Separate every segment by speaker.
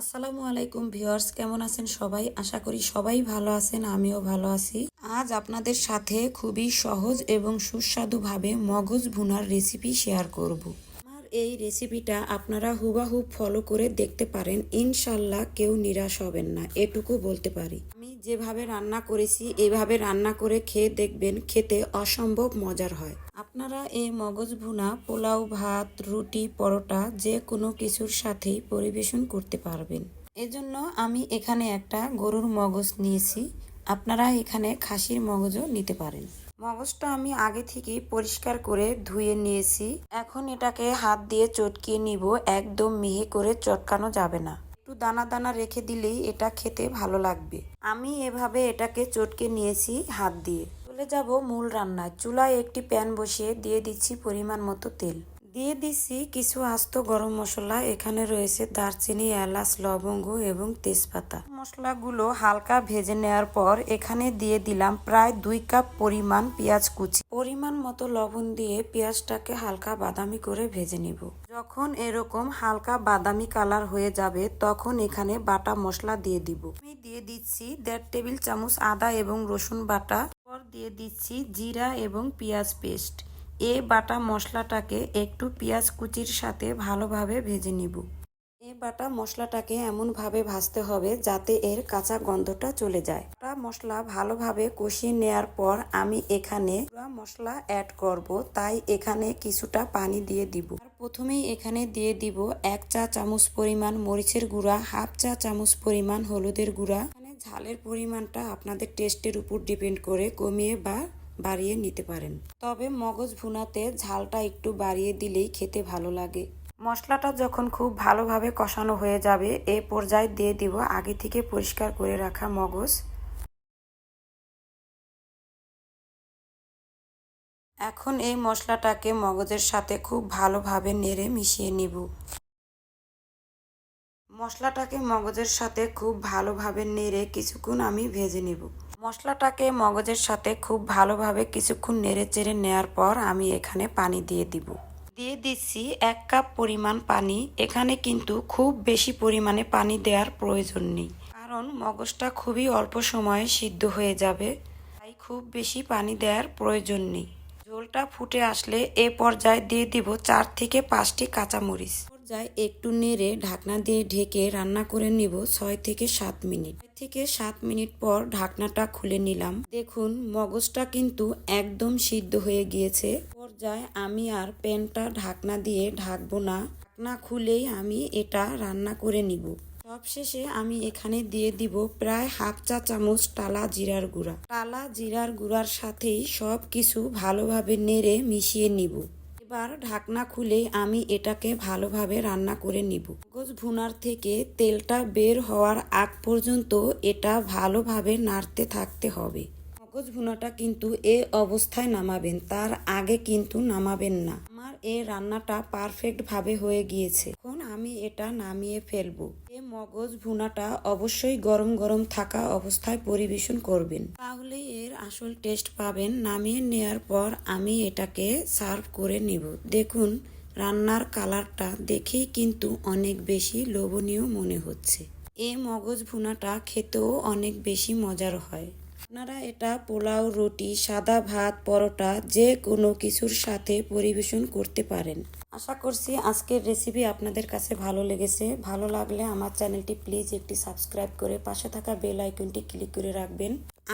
Speaker 1: আসসালামু আলাইকুম ভিউয়ার্স, কেমন আছেন সবাই? আশা করি সবাই ভালো আছেন, আমিও ভালো আছি। আজ আপনাদের সাথে খুবই সহজ এবং সুস্বাদুভাবে মগজ ভুনার রেসিপি শেয়ার করব। আমার এই রেসিপিটা আপনারা হুবাহুব ফলো করে দেখতে পারেন। ইনশাল্লাহ কেউ নিরাশ হবেন না, এটুকু বলতে পারি। যেভাবে রান্না করেছি, এভাবে রান্না করে খেয়ে দেখবেন খেতে অসম্ভব মজার হয়। আপনারা এই মগজ ভুনা, পোলাও ভাত, রুটি, পরোটা যে কোনো কিছুর সাথেই পরিবেশন করতে পারবেন। এজন্য আমি এখানে একটা গরুর মগজ নিয়েছি। আপনারা এখানে খাসির মগজও নিতে পারেন। মগজটা আমি আগে থেকেই পরিষ্কার করে ধুয়ে নিয়েছি। এখন এটাকে হাত দিয়ে চটকিয়ে নিব, একদম মিহি করে চটকানো যাবে না। একটু দানা দানা রেখে দিলেই এটা খেতে ভালো লাগবে। আমি এভাবে এটাকে চটকে নিয়েছি হাত দিয়ে। চলে যাব মূল রান্নায়। চুলায় একটি প্যান বসিয়ে দিয়ে দিচ্ছি পরিমাণ মতো তেল। দিয়ে দিচ্ছি কিছু আস্ত গরম মশলা। এখানে রয়েছে দারচিনি, এলাচ, লবঙ্গ এবং তেজপাতা। মশলাগুলো হালকা ভেজে নেওয়ার পর এখানে দিয়ে দিলাম প্রায় দুই কাপ পরিমাণ পেঁয়াজ কুচি। পরিমাণ মতো লবণ দিয়ে পেঁয়াজটাকে হালকা বাদামি করে ভেজে নিব। যখন এরকম হালকা বাদামি কালার হয়ে যাবে, তখন এখানে বাটা মশলা দিয়ে দিব। আমি দিয়ে দিচ্ছি দেড় টেবিল চামচ আদা এবং রসুন বাটা। পর দিয়ে দিচ্ছি জিরা এবং পেঁয়াজ পেস্ট। এ বাটা মশলাটাকে একটু পেঁয়াজ কুচির সাথে ভালোভাবে ভেজে নিব। বাটা মশলাটাকে এমনভাবে ভাজতে হবে যাতে এর কাঁচা গন্ধটা চলে যায়। বাটা মশলা ভালোভাবে কষিয়ে নেয়ার পর আমি এখানে পুরা মশলা অ্যাড করব, তাই এখানে কিছুটা পানি দিয়ে দিব। প্রথমেই এখানে দিয়ে দিব এক চা চামচ পরিমাণ মরিচের গুঁড়া, হাফ চা চামচ পরিমাণ হলুদের গুঁড়া। এখানে ঝালের পরিমাণটা আপনাদের টেস্টের উপর ডিপেন্ড করে কমিয়ে বা বাড়িয়ে নিতে পারেন। তবে মগজ ভুনাতে ঝালটা একটু বাড়িয়ে দিলেই খেতে ভালো লাগে। মশলাটা যখন খুব ভালোভাবে কষানো হয়ে যাবে, এ পর্যায়ে দিয়ে দিব আগে থেকে পরিষ্কার করে রাখা মগজ। এখন এই মশলাটাকে মগজের সাথে খুব ভালোভাবে নেড়ে মিশিয়ে নিব। মশলাটাকে মগজের সাথে খুব ভালোভাবে নেড়ে কিছুক্ষণ আমি ভেজে নিব। মশলাটাকে মগজের সাথে খুব ভালোভাবে কিছুক্ষণ নেড়ে চেড়ে নেওয়ার পর আমি এখানে পানি দিয়ে দিব। দিয়ে দিচ্ছি এক কাপ পরিমাণ পানি। এখানে কিন্তু খুব বেশি পরিমাণে পানি দেওয়ার প্রয়োজন নেই। কারণ মগজটা খুবই অল্প সময়ে সিদ্ধ হয়ে যাবে, তাই খুব বেশি পানি দেওয়ার প্রয়োজন নেই। ঝোলটা ফুটে আসলে এ পর্যায়ে দিয়ে দিব চার থেকে পাঁচটি কাঁচামরিচ। পর্যায়ে একটু নেড়ে ঢাকনা দিয়ে ঢেকে রান্না করে নিব ছয় থেকে সাত মিনিট। থেকে সাত মিনিট পর ঢাকনাটা খুলে নিলাম। দেখুন, মগজটা কিন্তু একদম সিদ্ধ হয়ে গিয়েছে। পর্যায়ে আমি আর প্যানটা ঢাকনা দিয়ে ঢাকবো না। ঢাকনা খুলেই আমি এটা রান্না করে নিব। সবশেষে আমি এখানে দিয়ে দিব প্রায় হাফ চা চামচ টালা জিরার গুঁড়া। টালা জিরার গুঁড়ার সাথেই সব কিছু ভালোভাবে নেড়ে মিশিয়ে নিব। এবার ঢাকনা খুলে আমি এটাকে ভালোভাবে রান্না করে নিব। মগজ ভুনার থেকে তেলটা বের হওয়ার আগ পর্যন্ত এটা ভালোভাবে নাড়তে থাকতে হবে। মগজ ভুনাটা কিন্তু এ অবস্থায় নামাবেন, তার আগে কিন্তু নামাবেন না। আমার এ রান্নাটা পারফেক্ট ভাবে হয়ে গিয়েছে। এখন আমি এটা নামিয়ে ফেলব। এ মগজ ভুনাটা অবশ্যই গরম গরম থাকা অবস্থায় পরিবেশন করবেন। তাহলে এর আসল টেস্ট পাবেন। নামিয়ে নেয়ার পর আমি এটাকে সার্ভ করে নিব। দেখুন, রান্নার কালারটা দেখেই কিন্তু অনেক বেশি লোভনীয় মনে হচ্ছে। এ মগজ ভুনাটা খেতেও অনেক বেশি মজার হয়। আপনারা এটা পোলাও, রুটি, সাদা ভাত, পরোটা, যে কোনো কিছুর সাথে পরিবেশন করতে পারেন। আশা করছি আজকের রেসিপি আপনাদের কাছে ভালো লেগেছে। ভালো লাগলে আমার চ্যানেলটি প্লিজ একটি সাবস্ক্রাইব করে পাশে থাকা বেল আইকনটি ক্লিক করে রাখবেন।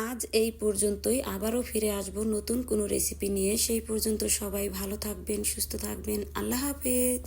Speaker 1: আজ এই পর্যন্তই। আবারও ফিরে আসব নতুন কোনো রেসিপি নিয়ে। সেই পর্যন্ত সবাই ভালো থাকবেন, সুস্থ থাকবেন। আল্লাহ হাফেজ।